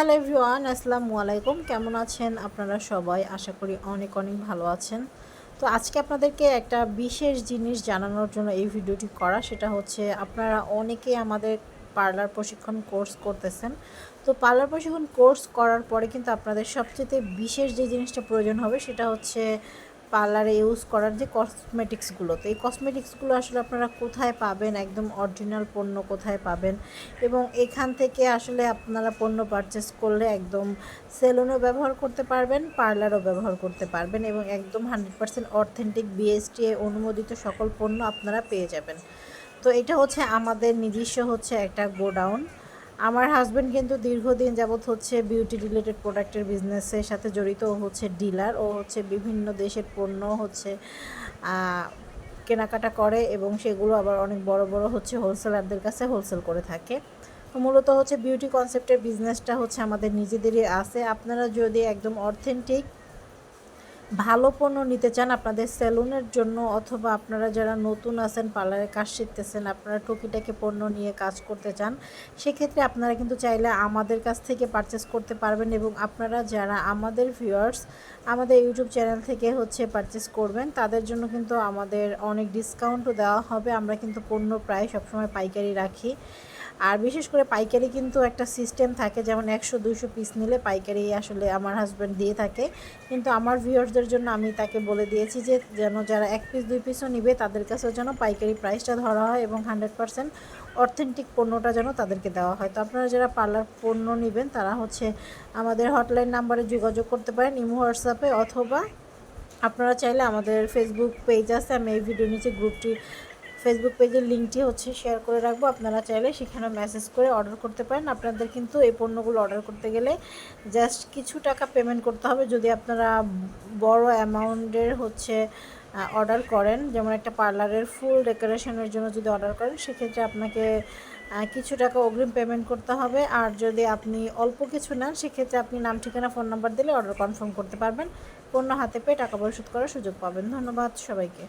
Hello everyone, আসসালামু আলাইকুম। কেমন আছেন আপনারা সবাই? আশা করি অনেক অনেক ভালো আছেন। তো আজকে আপনাদেরকে একটা বিশেষ জিনিস জানানোর জন্য এই ভিডিওটি করা, সেটা হচ্ছে আপনারা অনেকে আমাদের পার্লার প্রশিক্ষণ কোর্স করতেছেন। তো পার্লার প্রশিক্ষণ কোর্স করার পরে কিন্তু আপনাদের সবচেয়ে বিশেষ যে জিনিসটা প্রয়োজন হবে, সেটা হচ্ছে পার্লারে ইউজ করার যে কসমেটিক্সগুলো তো এই কসমেটিক্সগুলো আসলে আপনারা কোথায় পাবেন? একদম অরিজিনাল পণ্য কোথায় পাবেন? এবং এখান থেকে আসলে আপনারা পণ্য পারচেস করলে একদম সেলুনও ব্যবহার করতে পারবেন পার্লারও ব্যবহার করতে পারবেন এবং একদম হান্ড্রেড পার্সেন্ট অথেন্টিক বিএসটিএ অনুমোদিত সকল পণ্য আপনারা পেয়ে যাবেন। তো এটা হচ্ছে আমাদের নিজস্ব হচ্ছে একটা গোডাউন। আমার হাজব্যান্ড কিন্তু দীর্ঘদিন যাবৎ হচ্ছে বিউটি রিলেটেড প্রোডাক্টের বিজনেসের সাথে জড়িত হচ্ছে ডিলার ও হচ্ছে বিভিন্ন দেশের পণ্য হচ্ছে কেনাকাটা করে এবং সেগুলো আবার অনেক বড় বড় হচ্ছে হোলসেলারদের কাছে হোলসেল করে থাকে। মূলত হচ্ছে বিউটি কনসেপ্টের বিজনেসটা হচ্ছে আমাদের নিজেদেরই আছে। আপনারা যদি একদম অথেন্টিক ভালো পণ্য নিতে চান আপনাদের সেলুনের জন্য অথবা আপনারা যারা নতুন আছেন, পার্লারে কাজ শিখতেছেন, আপনারা টুকিটাকি পণ্য নিয়ে কাজ করতে চান, সেক্ষেত্রে আপনারা কিন্তু চাইলে আমাদের কাছ থেকে পারচেস করতে পারবেন এবং আপনারা যারা আমাদের ভিউয়ার্স আমাদের ইউটিউব চ্যানেল থেকে হচ্ছে পারচেস করবেন, তাদের জন্য কিন্তু আমাদের অনেক ডিসকাউন্টও দেওয়া হবে। আমরা কিন্তু পণ্য প্রায় সবসময় পাইকারি রাখি। আর বিশেষ করে পাইকারি কিন্তু একটা সিস্টেম থাকে, যেমন একশো, দুইশো পিস নিলে পাইকারি আসলে আমার হাজব্যান্ড দিয়ে থাকে। কিন্তু আমার ভিউয়ার্সদের জন্য আমি তাকে বলে দিয়েছি যে, যেন যারা এক পিস দুই পিসও নিবে, তাদের কাছেও যেন পাইকারি প্রাইসটা ধরা হয় এবং হান্ড্রেড পারসেন্ট অথেন্টিক পণ্যটা যেন তাদেরকে দেওয়া হয়। তো আপনারা যারা পার্লার পণ্য নেবেন, তারা হচ্ছে আমাদের হটলাইন নাম্বারে যোগাযোগ করতে পারেন, ইমো, হোয়াটসঅ্যাপে অথবা আপনারা চাইলে আমাদের ফেসবুক পেজ আছে, আমি এই ভিডিও নিচে গ্রুপটি ফেসবুক পেজের লিঙ্কটি হচ্ছে শেয়ার করে রাখব। আপনারা চাইলে সেখানে মেসেজ করে অর্ডার করতে পারেন। আপনাদের কিন্তু এই পণ্যগুলো অর্ডার করতে গেলে জাস্ট কিছু টাকা পেমেন্ট করতে হবে। যদি আপনারা বড় অ্যামাউন্টের হচ্ছে অর্ডার করেন, যেমন একটা পার্লারের ফুল ডেকোরেশনের জন্য যদি অর্ডার করেন, সেক্ষেত্রে আপনাকে কিছু টাকা অগ্রিম পেমেন্ট করতে হবে। আর যদি আপনি অল্প কিছু নেন, সেক্ষেত্রে আপনি নাম, ঠিকানা ফোন নাম্বার দিলে অর্ডার কনফার্ম করতে পারবেন। পণ্য হাতে পেয়ে টাকা পরিশোধ করার সুযোগ পাবেন। ধন্যবাদ সবাইকে।